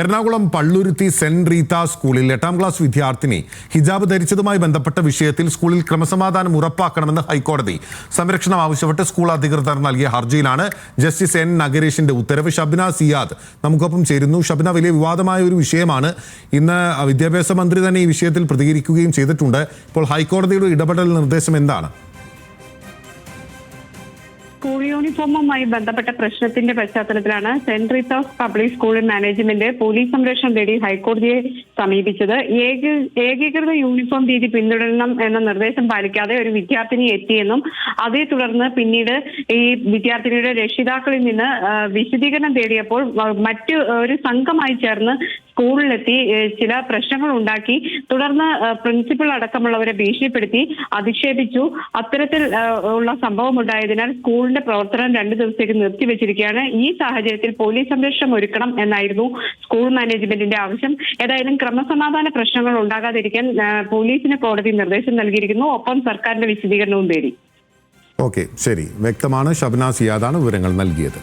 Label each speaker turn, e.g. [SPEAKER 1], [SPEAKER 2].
[SPEAKER 1] Ernakulam Palluruthy saint Reetha സ്കൂളിൽ എട്ടാം class വിദ്യാർത്ഥിനി ഹിജാബ് ധരിച്ചതുമായി ബന്ധപ്പെട്ട വിഷയത്തിൽ സ്കൂളിൽ ക്രമസമാധാനം ഉറപ്പാക്കണമെന്ന് ഹൈക്കോടതി സംരക്ഷണം ആവശ്യപ്പെട്ട് സ്കൂൾ അധികൃതർ നൽകിയ ഹർജിയിലാണ് ജസ്റ്റിസ് എൻ നഗരേഷിന്റെ ഉത്തരവ്. ഷബ്ന സിയാദ് നമുക്കൊപ്പം ചേരുന്നു. ഷബ്ന വലിയ വിവാദമായ ഒരു വിഷയമാണ്. ഇന്ന് വിദ്യാഭ്യാസ മന്ത്രി തന്നെ ഈ വിഷയത്തിൽ പ്രതികരിക്കുകയും ചെയ്തിട്ടുണ്ട്. ഇപ്പോൾ ഹൈക്കോടതിയുടെ ഇടപെടൽ നിർദ്ദേശം എന്താണ്?
[SPEAKER 2] സ്കൂൾ യൂണിഫോമുമായി ബന്ധപ്പെട്ട പ്രശ്നത്തിന്റെ പശ്ചാത്തലത്തിലാണ് saint of public school management police സംരക്ഷണം തേടി ഹൈക്കോടതിയെ സമീപിച്ചത്. ഏകീകൃത യൂണിഫോം രീതി പിന്തുടരണം എന്ന നിർദ്ദേശം പാലിക്കാതെ ഒരു വിദ്യാർത്ഥിനി എത്തിയെന്നും അതേ തുടർന്ന് പിന്നീട് ഈ വിദ്യാർത്ഥിനിയുടെ രക്ഷിതാക്കളിൽ നിന്ന് വിശദീകരണം തേടിയപ്പോൾ മറ്റു ഒരു സംഘമായി ചേർന്ന് സ്കൂളിലെത്തി ചില പ്രശ്നങ്ങൾ ഉണ്ടാക്കി തുടർന്ന് പ്രിൻസിപ്പൽ അടക്കമുള്ളവരെ ഭീഷണിപ്പെടുത്തി അധിക്ഷേപിച്ചു. അത്തരത്തിൽ ഉള്ള സംഭവം ഉണ്ടായതിനാൽ സ്കൂളിന്റെ പ്രവർത്തനം രണ്ടു ദിവസത്തേക്ക് നിർത്തിവെച്ചിരിക്കുകയാണ്. ഈ സാഹചര്യത്തിൽ പോലീസ് സംരക്ഷണം ഒരുക്കണം എന്നായിരുന്നു സ്കൂൾ മാനേജ്മെന്റിന്റെ ആവശ്യം. ഏതായാലും ക്രമസമാധാന പ്രശ്നങ്ങൾ ഉണ്ടാകാതിരിക്കാൻ പോലീസിന് കോടതി നിർദ്ദേശം നൽകിയിരിക്കുന്നു. ഒപ്പം സർക്കാരിന്റെ വിശദീകരണവും തേടി.
[SPEAKER 1] ഓക്കെ ശരി. വ്യക്തമാണ്. ഷബ്നാസ് സിയാദാണ് വിവരങ്ങൾ നൽകിയത്.